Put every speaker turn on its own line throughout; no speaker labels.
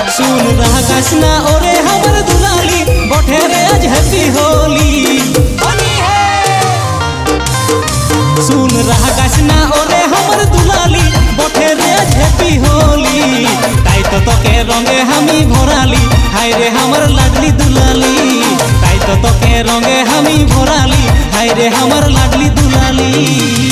कृष्णा ओरे हमर दुलाली बठे रे आज हैप्पी होली सुन रहा कृष्णा ओरे हमर दुलाली बठे रे आज हैप्पी होली ताई तो तो के रंगे हमी भराली हाय रे हमर लाडली दुलाली ताई तो
तो के রঙে আমি ভরালি হাইরে আমার
লাগলি দুলালি।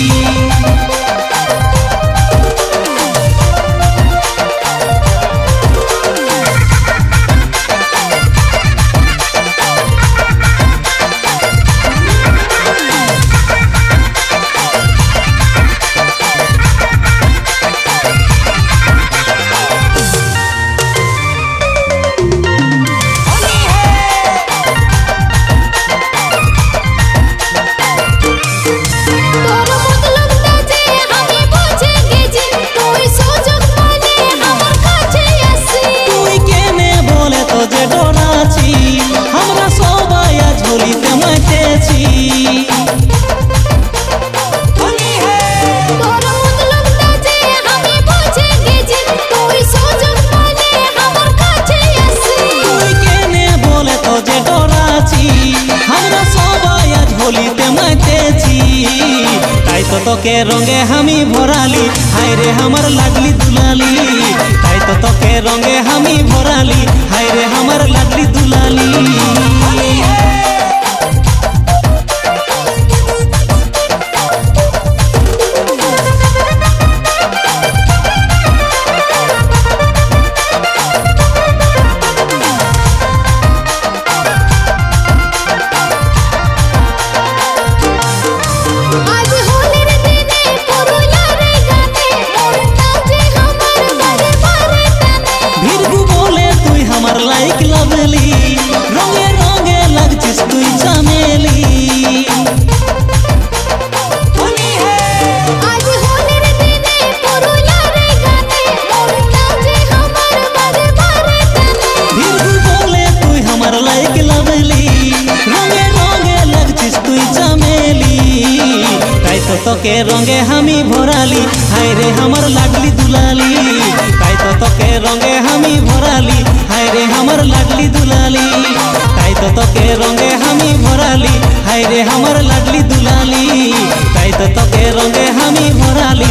তো
তোকে রঙে আমি ভরালি। হায় রে আমার লাগলি দুলালি।
তাই তো তোকে রঙে আমি ভরালি। হায় রে আমার লাগলি দুলালি। তোকে রঙে আমি ভরালি হায় রে আমার লাডলি দুলালি। তাই তো তোকে রঙে আমি ভরালি হায় রে আমার লাডলি দুলালি। তাই তো তোকে রঙে
আমি ভরালি হায় রে আমার
লাডলি দুলালি। তাই তো তোকে রঙে আমি ভরালি